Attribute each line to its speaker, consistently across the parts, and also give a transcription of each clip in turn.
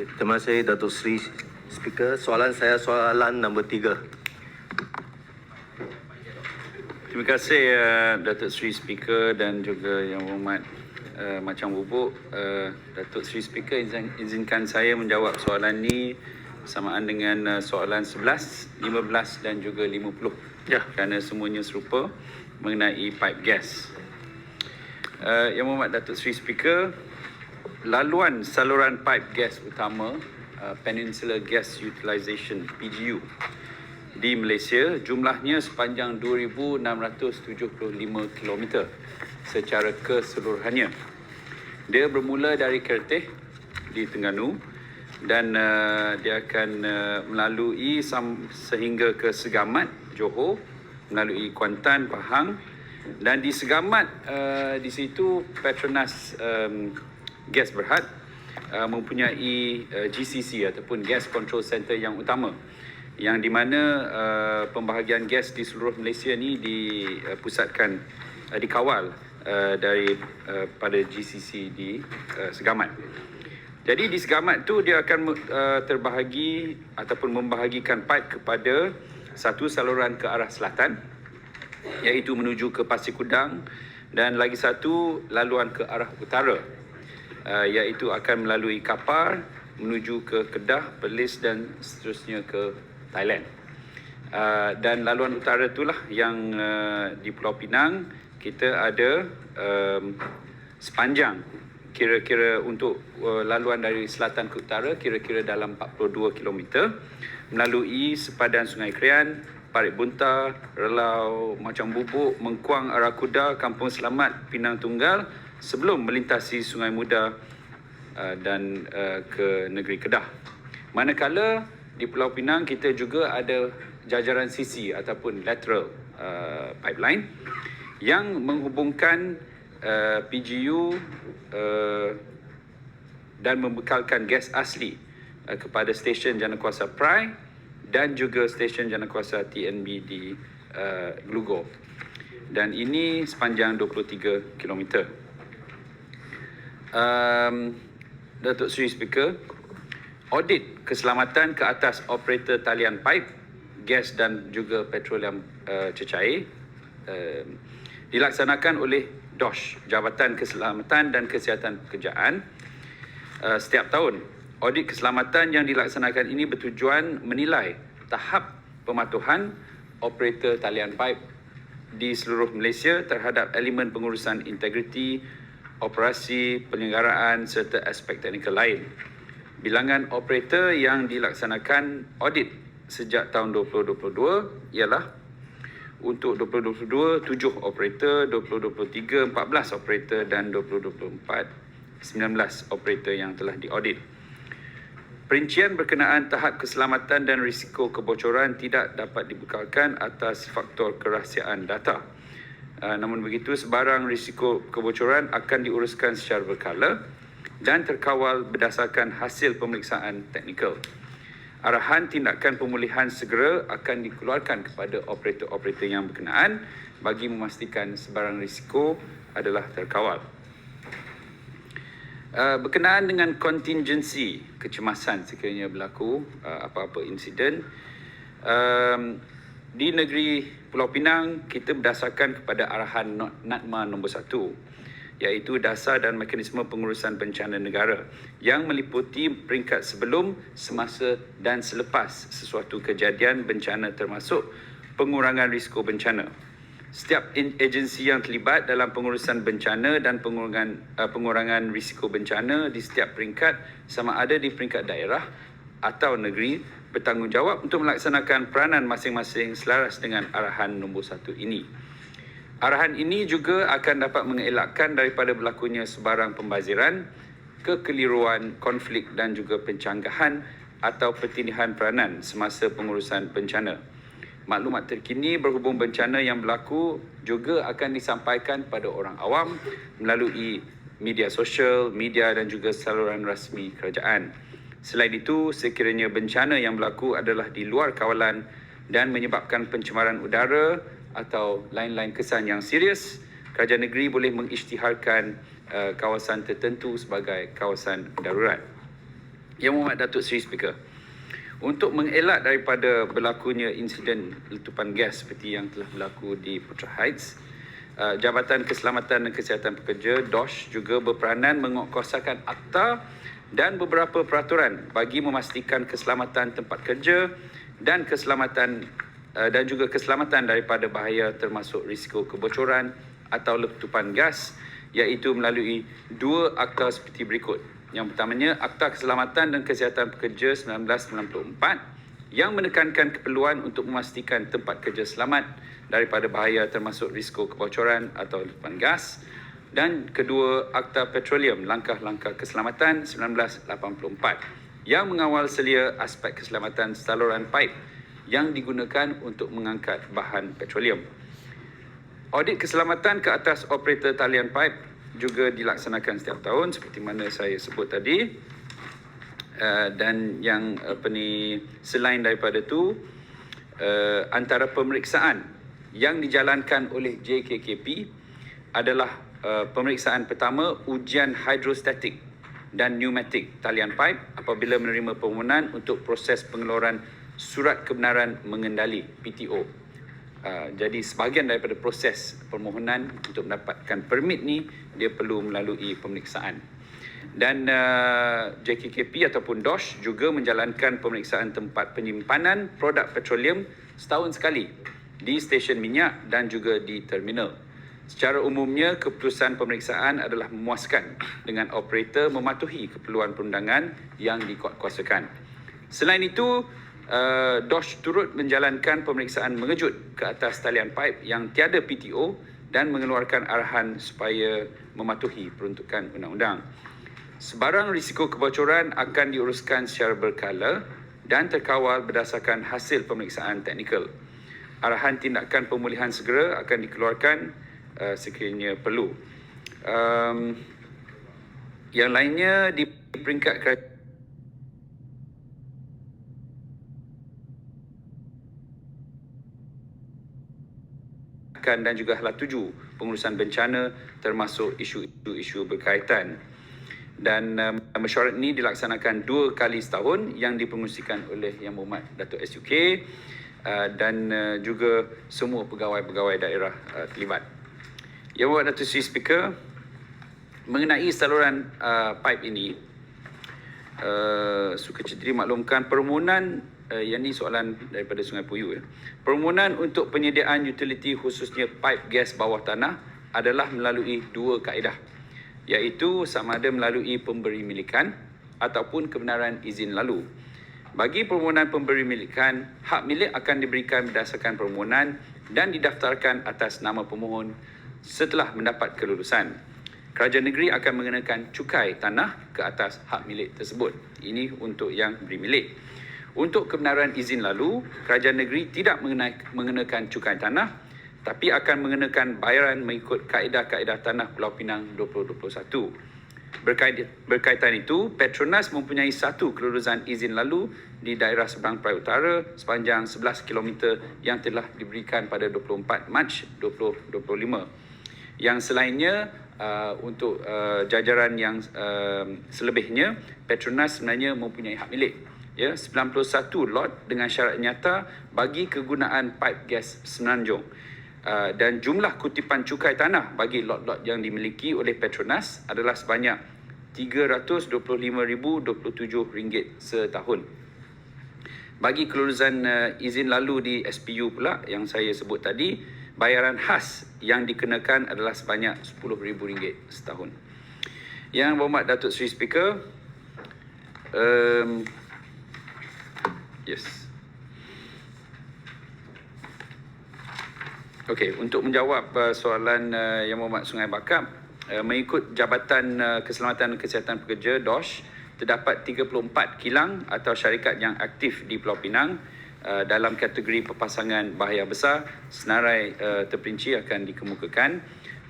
Speaker 1: Terima kasih Datuk Seri Speaker. Soalan saya soalan nombor tiga.
Speaker 2: Terima kasih uh, Datuk Seri Speaker dan juga Yang Berhormat uh, Macam Bubuk. Uh, Datuk Seri Speaker izin, izinkan saya menjawab soalan ini samaan dengan uh, soalan 11, 15 dan juga 50.
Speaker 1: Ya.
Speaker 2: Kerana semuanya serupa mengenai pipe gas. Uh, Yang Berhormat Datuk Seri Speaker, laluan saluran pipe gas utama uh, Peninsula Gas Utilisation PGU di Malaysia jumlahnya sepanjang 2675 km secara keseluruhannya. Dia bermula dari Kerteh di Terengganu dan uh, dia akan uh, melalui sam, sehingga ke Segamat, Johor, melalui Kuantan, Pahang dan di Segamat uh, di situ Petronas um, Gas Berhad uh, mempunyai uh, GCC ataupun Gas Control Center yang utama yang di mana uh, pembahagian gas di seluruh Malaysia ni dipusatkan uh, dikawal uh, dari uh, pada GCC di uh, Segamat. Jadi di Segamat tu dia akan uh, terbahagi ataupun membahagikan pipe kepada satu saluran ke arah selatan iaitu menuju ke Pasir Kudang dan lagi satu laluan ke arah utara uh, iaitu akan melalui Kapar menuju ke Kedah, Perlis dan seterusnya ke Thailand. Uh, dan laluan utara itulah yang uh, di Pulau Pinang kita ada um, sepanjang kira-kira untuk uh, laluan dari selatan ke utara kira-kira dalam 42 km melalui sepadan Sungai Krian, Parit Bunta, Relau, Macam Bubuk, Mengkuang, Arakuda, Kampung Selamat, Pinang Tunggal sebelum melintasi Sungai Muda uh, dan uh, ke negeri Kedah. Manakala di Pulau Pinang kita juga ada jajaran sisi ataupun lateral uh, pipeline yang menghubungkan uh, PGU uh, dan membekalkan gas asli uh, kepada stesen Janakuasa Prai dan juga stesen Janakuasa TNB di uh, Glugo. Dan ini sepanjang 23 km. Um, Datuk Seri Speaker, audit keselamatan ke atas operator talian pipe, gas dan juga petroleum uh, cecair uh, dilaksanakan oleh DOSH, Jabatan Keselamatan dan Kesihatan Pekerjaan uh, setiap tahun. Audit keselamatan yang dilaksanakan ini bertujuan menilai tahap pematuhan operator talian pipe di seluruh Malaysia terhadap elemen pengurusan integriti, operasi, penyelenggaraan serta aspek teknikal lain. Bilangan operator yang dilaksanakan audit sejak tahun 2022 ialah untuk 2022 7 operator, 2023 14 operator dan 2024 19 operator yang telah diaudit. Perincian berkenaan tahap keselamatan dan risiko kebocoran tidak dapat dibekalkan atas faktor kerahsiaan data. Uh, namun begitu, sebarang risiko kebocoran akan diuruskan secara berkala dan terkawal berdasarkan hasil pemeriksaan teknikal. Arahan tindakan pemulihan segera akan dikeluarkan kepada operator-operator yang berkenaan bagi memastikan sebarang risiko adalah terkawal. Uh, berkenaan dengan kontingensi kecemasan sekiranya berlaku uh, apa-apa insiden um, di negeri Pulau Pinang kita berdasarkan kepada arahan NATMA nombor 1 iaitu dasar dan mekanisme pengurusan bencana negara yang meliputi peringkat sebelum, semasa dan selepas sesuatu kejadian bencana termasuk pengurangan risiko bencana. Setiap agensi yang terlibat dalam pengurusan bencana dan pengurangan uh, pengurangan risiko bencana di setiap peringkat sama ada di peringkat daerah atau negeri bertanggungjawab untuk melaksanakan peranan masing-masing selaras dengan arahan nombor satu ini. Arahan ini juga akan dapat mengelakkan daripada berlakunya sebarang pembaziran, kekeliruan, konflik dan juga pencanggahan atau pertindihan peranan semasa pengurusan bencana. Maklumat terkini berhubung bencana yang berlaku juga akan disampaikan pada orang awam melalui media sosial, media dan juga saluran rasmi kerajaan. Selain itu, sekiranya bencana yang berlaku adalah di luar kawalan dan menyebabkan pencemaran udara atau lain-lain kesan yang serius, kerajaan negeri boleh mengisytiharkan uh, kawasan tertentu sebagai kawasan darurat. Yang Mohd Datuk Seri Speaker, untuk mengelak daripada berlakunya insiden letupan gas seperti yang telah berlaku di Putra Heights, uh, Jabatan Keselamatan dan Kesihatan Pekerja DOSH juga berperanan menguatkuasakan akta dan beberapa peraturan bagi memastikan keselamatan tempat kerja dan keselamatan uh, dan juga keselamatan daripada bahaya termasuk risiko kebocoran atau letupan gas iaitu melalui dua akta seperti berikut. Yang pertamanya Akta Keselamatan dan Kesihatan Pekerja 1994 yang menekankan keperluan untuk memastikan tempat kerja selamat daripada bahaya termasuk risiko kebocoran atau letupan gas dan kedua Akta Petroleum Langkah-Langkah Keselamatan 1984 yang mengawal selia aspek keselamatan saluran pipe yang digunakan untuk mengangkat bahan petroleum. Audit keselamatan ke atas operator talian pipe juga dilaksanakan setiap tahun seperti mana saya sebut tadi. Uh, dan yang apa ni selain daripada tu uh, antara pemeriksaan yang dijalankan oleh JKKP adalah uh, pemeriksaan pertama ujian hidrostatik dan pneumatik talian pipe apabila menerima permohonan untuk proses pengeluaran surat kebenaran mengendali PTO. Uh, jadi sebahagian daripada proses permohonan untuk mendapatkan permit ni dia perlu melalui pemeriksaan. Dan uh, JKKP ataupun DOSH juga menjalankan pemeriksaan tempat penyimpanan produk petroleum setahun sekali di stesen minyak dan juga di terminal. Secara umumnya, keputusan pemeriksaan adalah memuaskan dengan operator mematuhi keperluan perundangan yang dikuatkuasakan. Selain itu, uh, DOSH turut menjalankan pemeriksaan mengejut ke atas talian pipe yang tiada PTO dan mengeluarkan arahan supaya mematuhi peruntukan undang-undang. Sebarang risiko kebocoran akan diuruskan secara berkala dan terkawal berdasarkan hasil pemeriksaan teknikal. Arahan tindakan pemulihan segera akan dikeluarkan uh, sekiranya perlu. Um, yang lainnya di peringkat kerajaan dan juga hala tuju pengurusan bencana termasuk isu-isu berkaitan. Dan um, mesyuarat ini dilaksanakan dua kali setahun yang dipengusikan oleh Yang Berhormat Datuk SUK uh, dan uh, juga semua pegawai-pegawai daerah uh, terlibat. Yang Berhormat Datuk Seri Speaker, mengenai saluran uh, pipe ini, uh, suka cerita maklumkan permohonan uh, yang ini soalan daripada Sungai Puyu ya. Permohonan untuk penyediaan utiliti khususnya pipe gas bawah tanah adalah melalui dua kaedah iaitu sama ada melalui pemberi milikan ataupun kebenaran izin lalu. Bagi permohonan pemberi milikan, hak milik akan diberikan berdasarkan permohonan dan didaftarkan atas nama pemohon setelah mendapat kelulusan. Kerajaan negeri akan mengenakan cukai tanah ke atas hak milik tersebut. Ini untuk yang beri milik. Untuk kebenaran izin lalu, kerajaan negeri tidak mengenakan cukai tanah tapi akan mengenakan bayaran mengikut kaedah-kaedah tanah Pulau Pinang 2021. Berkait, berkaitan itu, Petronas mempunyai satu kelulusan izin lalu di daerah seberang Perai Utara sepanjang 11 km yang telah diberikan pada 24 Mac 2025. Yang selainnya, uh, untuk uh, jajaran yang uh, selebihnya, Petronas sebenarnya mempunyai hak milik ya 91 lot dengan syarat nyata bagi kegunaan pipe gas Semenanjung. Uh, dan jumlah kutipan cukai tanah bagi lot-lot yang dimiliki oleh Petronas adalah sebanyak RM325,027 setahun. Bagi kelulusan uh, izin lalu di SPU pula yang saya sebut tadi, bayaran khas yang dikenakan adalah sebanyak RM10,000 setahun. Yang berhormat Datuk Seri Speaker, um, yes. Okey, untuk menjawab uh, soalan uh, Yang Berhormat Sungai Bakap, uh, mengikut Jabatan uh, Keselamatan Kesihatan Pekerja DOSH, terdapat 34 kilang atau syarikat yang aktif di Pulau Pinang uh, dalam kategori perpasangan bahaya besar, senarai uh, terperinci akan dikemukakan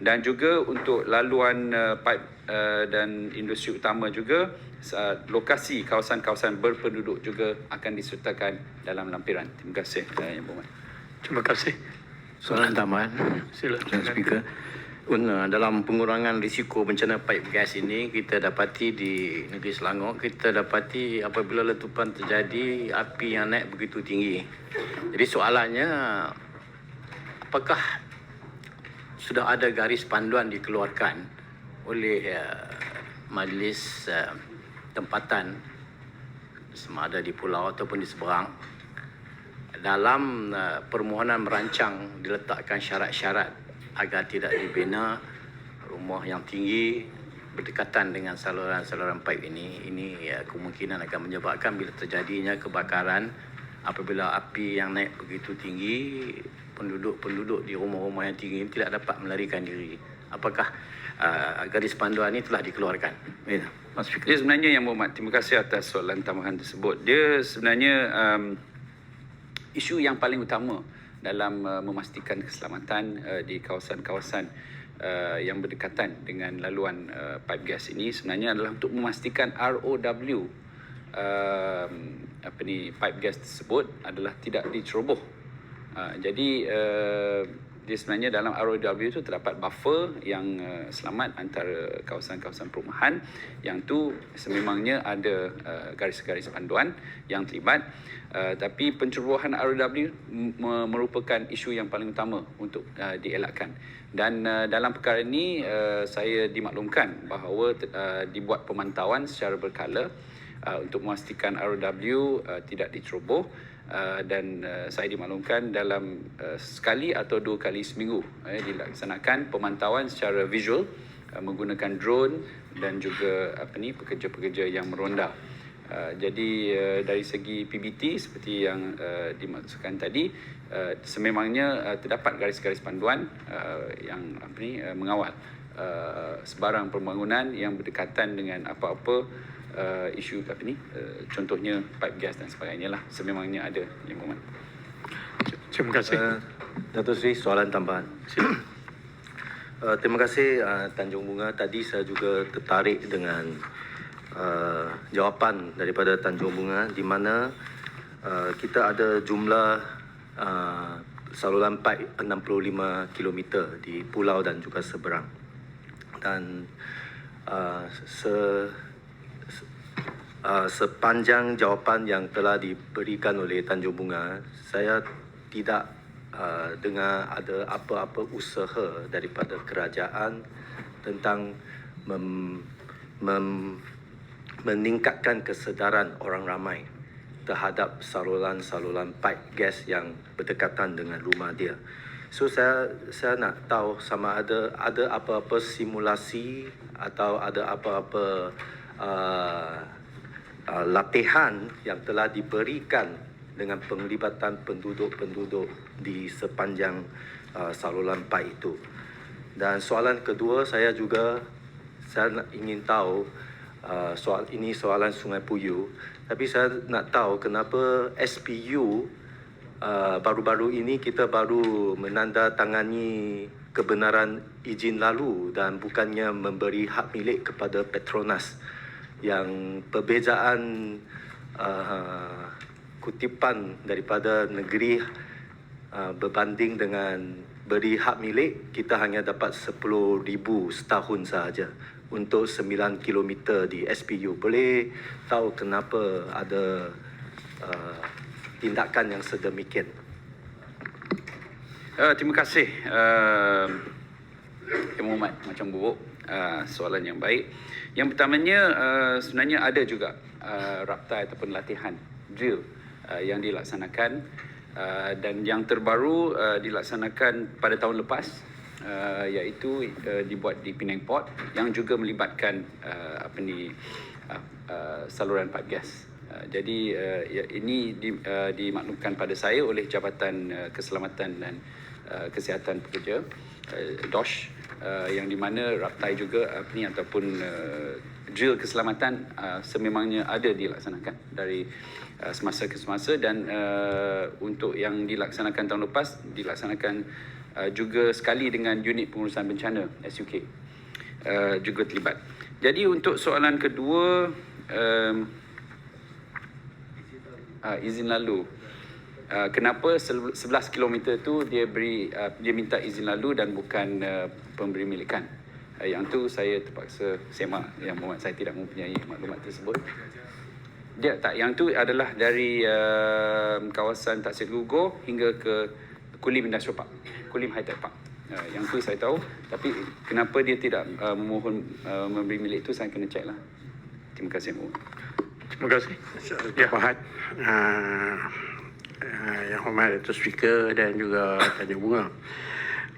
Speaker 2: dan juga untuk laluan uh, pipe uh, dan industri utama juga uh, lokasi kawasan-kawasan berpenduduk juga akan disertakan dalam lampiran. Terima kasih uh, Yang Berhormat.
Speaker 3: Terima kasih.
Speaker 4: Soalan tambahan.
Speaker 3: Silakan.
Speaker 4: Tuan Speaker.
Speaker 3: Dalam pengurangan risiko bencana paip gas ini kita dapati di negeri Selangor kita dapati apabila letupan terjadi api yang naik begitu tinggi. Jadi soalannya apakah sudah ada garis panduan dikeluarkan oleh uh, majlis uh, tempatan sama ada di pulau ataupun di seberang dalam uh, permohonan merancang diletakkan syarat-syarat agar tidak dibina rumah yang tinggi berdekatan dengan saluran-saluran paip ini. Ini uh, kemungkinan akan menyebabkan bila terjadinya kebakaran apabila api yang naik begitu tinggi penduduk-penduduk di rumah-rumah yang tinggi ini tidak dapat melarikan diri. Apakah uh, garis panduan ini telah dikeluarkan? Ya Mas Fikri.
Speaker 2: Dia sebenarnya yang Muhammad, terima kasih atas soalan tambahan tersebut. Dia sebenarnya um, isu yang paling utama dalam uh, memastikan keselamatan uh, di kawasan-kawasan uh, yang berdekatan dengan laluan uh, pipe gas ini sebenarnya adalah untuk memastikan ROW um, apa ni pipe gas tersebut adalah tidak diceroboh. Uh, jadi uh, dia sebenarnya dalam ROW itu terdapat buffer yang uh, selamat antara kawasan-kawasan perumahan. Yang tu sememangnya ada uh, garis-garis panduan yang terlibat. Uh, tapi pencerobohan ROW merupakan isu yang paling utama untuk uh, dielakkan. Dan uh, dalam perkara ini uh, saya dimaklumkan bahawa uh, dibuat pemantauan secara berkala uh, untuk memastikan ROW uh, tidak diceroboh Uh, dan uh, saya dimaklumkan dalam uh, sekali atau dua kali seminggu uh, dilaksanakan pemantauan secara visual uh, menggunakan drone dan juga apa ni pekerja-pekerja yang meronda. Uh, jadi uh, dari segi PBT seperti yang uh, dimaksudkan tadi uh, sememangnya uh, terdapat garis-garis panduan uh, yang apa ni uh, mengawal uh, sebarang pembangunan yang berdekatan dengan apa-apa uh, isu apa ni uh, contohnya pipe gas dan sebagainya lah sememangnya ada yang Muhammad.
Speaker 4: Terima kasih.
Speaker 1: Uh, Dato' Sri, soalan tambahan. Uh, terima kasih uh, Tanjung Bunga. Tadi saya juga tertarik dengan uh, jawapan daripada Tanjung Bunga di mana uh, kita ada jumlah uh, saluran pipe 65 km di pulau dan juga seberang. Dan uh, se uh, sepanjang jawapan yang telah diberikan oleh Tanjung Bunga, saya tidak uh, dengar ada apa-apa usaha daripada kerajaan tentang mem, mem, meningkatkan kesedaran orang ramai terhadap saluran-saluran pipe gas yang berdekatan dengan rumah dia. So saya saya nak tahu sama ada ada apa-apa simulasi atau ada apa-apa uh, uh, latihan yang telah diberikan dengan penglibatan penduduk-penduduk di sepanjang uh, saluran pipe itu. Dan soalan kedua saya juga saya ingin tahu uh, soal ini soalan Sungai Puyu tapi saya nak tahu kenapa SPU uh, baru-baru ini kita baru menandatangani kebenaran izin lalu dan bukannya memberi hak milik kepada Petronas yang perbezaan uh, kutipan daripada negeri uh, berbanding dengan beri hak milik kita hanya dapat 10,000 setahun sahaja untuk 9 km di SPU. Boleh tahu kenapa ada uh, tindakan yang sedemikian?
Speaker 2: Uh, terima kasih uh, Muhammad macam buruk uh, soalan yang baik. Yang pertamanya uh, sebenarnya ada juga uh, raptai ataupun latihan drill uh, yang dilaksanakan uh, dan yang terbaru uh, dilaksanakan pada tahun lepas uh, iaitu uh, dibuat di Penang Port yang juga melibatkan uh, apa ni uh, uh, saluran pipe gas. Uh, jadi uh, ya, ini di, uh, dimaklumkan pada saya oleh Jabatan uh, Keselamatan dan uh, Kesihatan Pekerja uh, DOSH uh, yang di mana raptai juga apa ni ataupun uh, drill keselamatan uh, sememangnya ada dilaksanakan dari uh, semasa ke semasa dan uh, untuk yang dilaksanakan tahun lepas dilaksanakan uh, juga sekali dengan unit pengurusan bencana SUK uh, juga terlibat. Jadi untuk soalan kedua um, uh, izin lalu uh, kenapa sel- 11 km tu dia beri uh, dia minta izin lalu dan bukan uh, pemberi milikan. Uh, yang tu saya terpaksa semak yang Muhammad saya tidak mempunyai maklumat tersebut. Dia tak yang tu adalah dari uh, kawasan Taksir Gugur hingga ke Kulim Industrial Park, Kulim High Tech Park. Uh, yang tu saya tahu tapi kenapa dia tidak uh, memohon uh, memberi milik itu saya kena cek lah. Terima kasih Muhammad.
Speaker 4: Terima kasih.
Speaker 5: Ya. Fahad, uh, uh, Yang Hormat Datuk Speaker dan juga Tanjung Bunga.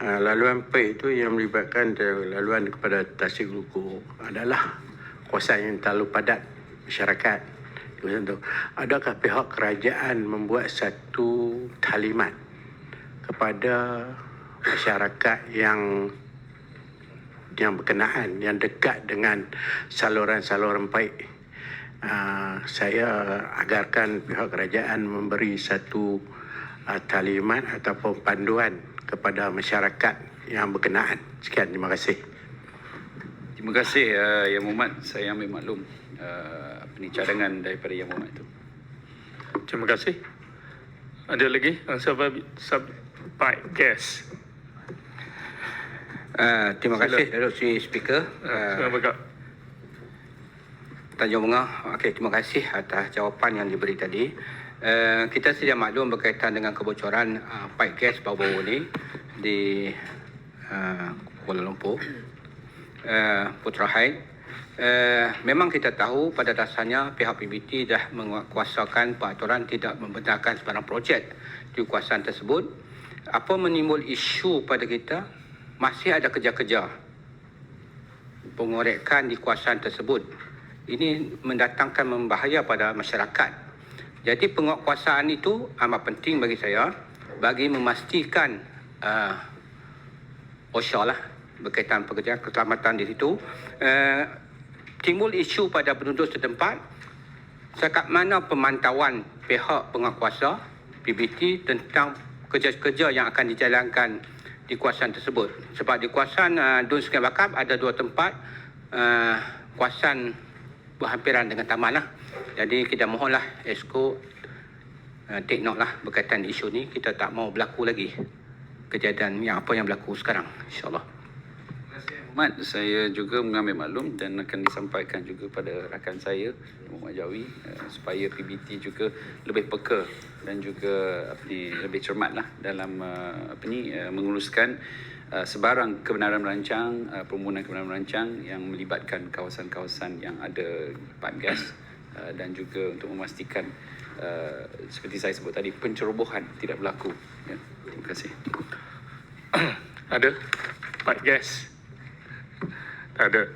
Speaker 5: Uh, laluan PEK itu yang melibatkan laluan kepada Tasik Luku adalah kawasan yang terlalu padat masyarakat. Adakah pihak kerajaan membuat satu talimat kepada masyarakat yang yang berkenaan, yang dekat dengan saluran-saluran baik uh, saya agarkan pihak kerajaan memberi satu uh, talimat ataupun panduan kepada masyarakat yang berkenaan. Sekian, terima kasih.
Speaker 2: Terima kasih uh, Yang Muhammad. Saya ambil maklum uh, apa ni cadangan daripada Yang Muhammad itu.
Speaker 4: Terima kasih. Ada lagi? Sub, sub gas.
Speaker 6: Uh, terima
Speaker 4: Sila.
Speaker 6: kasih Datuk Seri Speaker
Speaker 4: Uh,
Speaker 6: uh,
Speaker 4: berkat.
Speaker 6: Tanjung Bunga. Okey, terima kasih atas jawapan yang diberi tadi. Uh, kita sedia maklum berkaitan dengan kebocoran uh, pipe gas baru-baru ini di uh, Kuala Lumpur, uh, Putra Heights. Uh, memang kita tahu pada dasarnya pihak PBT dah menguasakan peraturan tidak membenarkan sebarang projek di kawasan tersebut. Apa menimbul isu pada kita? Masih ada kerja-kerja pengorekan di kawasan tersebut. Ini mendatangkan membahaya pada masyarakat. Jadi penguasaan itu amat penting bagi saya bagi memastikan uh, OSHA lah berkaitan pekerjaan keselamatan di situ. Uh, timbul isu pada penduduk setempat sekat mana pemantauan pihak penguasa PBT tentang kerja-kerja yang akan dijalankan di kawasan tersebut. Sebab di kawasan uh, Dun Sungai Bakap ada dua tempat uh, kawasan berhampiran dengan taman lah. Jadi kita mohonlah ESCO uh, take note lah berkaitan isu ni. Kita tak mau berlaku lagi kejadian yang apa yang berlaku sekarang. InsyaAllah.
Speaker 2: Muhammad, saya juga mengambil maklum dan akan disampaikan juga pada rakan saya Muhammad Jawi uh, supaya PBT juga lebih peka dan juga apa ni lebih cermatlah dalam uh, apa ni uh, menguruskan uh, sebarang kebenaran merancang uh, permohonan kebenaran merancang yang melibatkan kawasan-kawasan yang ada pipe gas uh, dan juga untuk memastikan uh, seperti saya sebut tadi pencerobohan tidak berlaku. Ya, terima kasih.
Speaker 4: Ada? Pipe gas. Ada.